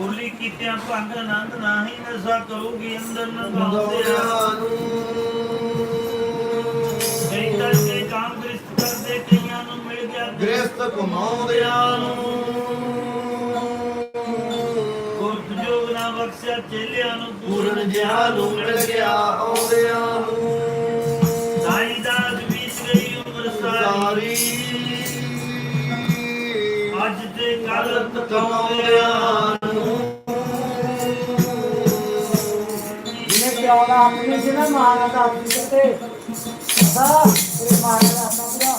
ਹੋਲੀ ਕੀਤਿਆਂ ਭੰਗ ਆਨੰਦ ਨਾਹੀ ਨਸ਼ਾ ਕਰੂਗੀ ਅੰਦਰ ਨ ਪਾਉਂਦਿਆ ਕਈ ਕਰਕੇ ਕਾਮ ਗ੍ਰਸਤ ਕਰਦੇ ਕਈਆਂ ਨੂੰ ਮਿਲ ਗਿਆ ਗ੍ਰਸਤ ਕਮਾਉਂਦਿਆਂ ਨੂੰ ਗੁਰਤ ਜੋਗ ਨਾ ਬਖਸ਼ਿਆ ਚੇਲਿਆਂ ਨੂੰ ਪੂਰਨ ਜਿਹਾ ਨੂੰ ਮਿਲ ਗਿਆ ਆਉਂਦਿਆਂ ਨੂੰ ਸਾਈ ਦਾਸ ਬੀਤ ਗਈ ਉਮਰ ਸਾਰੀ। ਸਾਰੀ। ਅੱਜ ਤੇ ਕੱਲ ਤਕਾਉਂਦਿਆਂ ਕਮਾਉਂਦਿਆਂ ਨੂੰ ਆਪਣੀ ਸੀ ਨਾ ਮਾਂ ਦਾ ਆਪਣੀ ਕਿਤੇ ਪਤਾ ਤੇਰੇ ਮਾਂ ਦਾ ਆਪਣਾ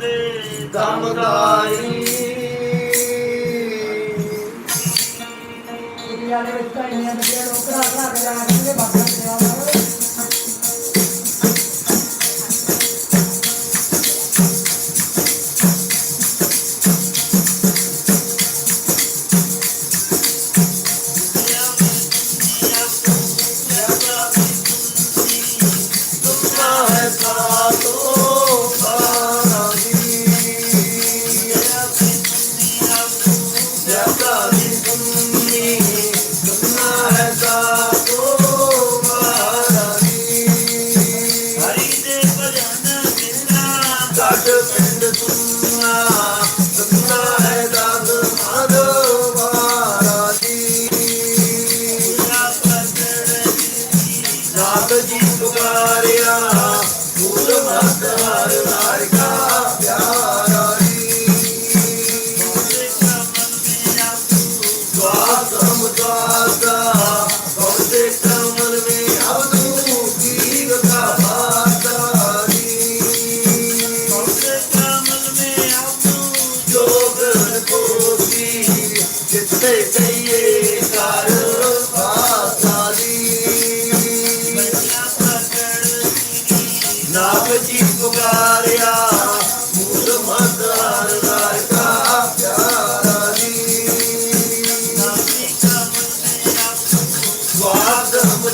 ਦੇ ਦੇ ਵਿੱਚ ਤਾਂ ਇੰਨੀਆਂ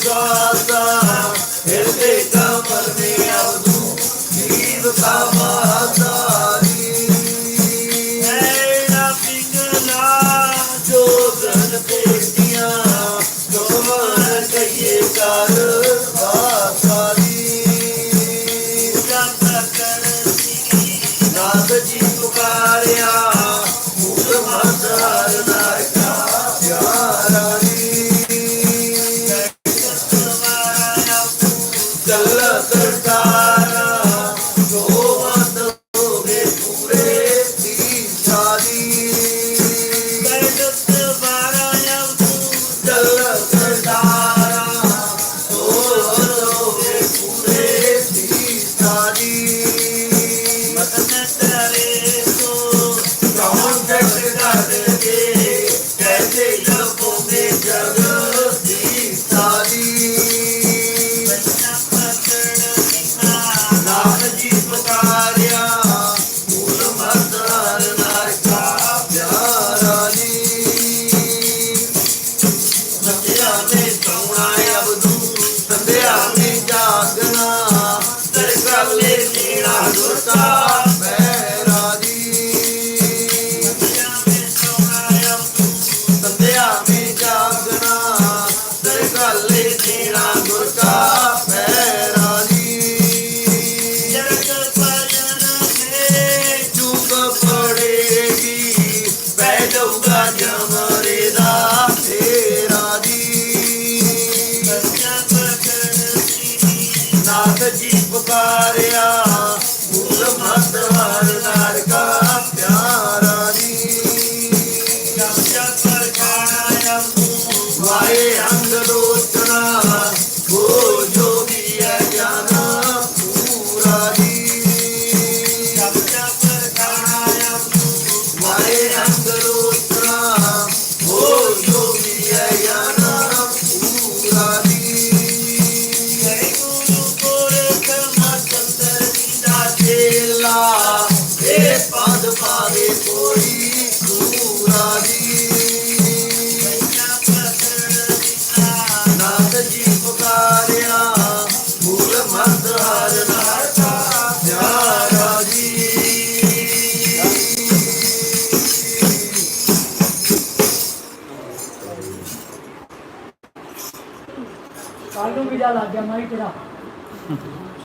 Gaza, el de Camarne.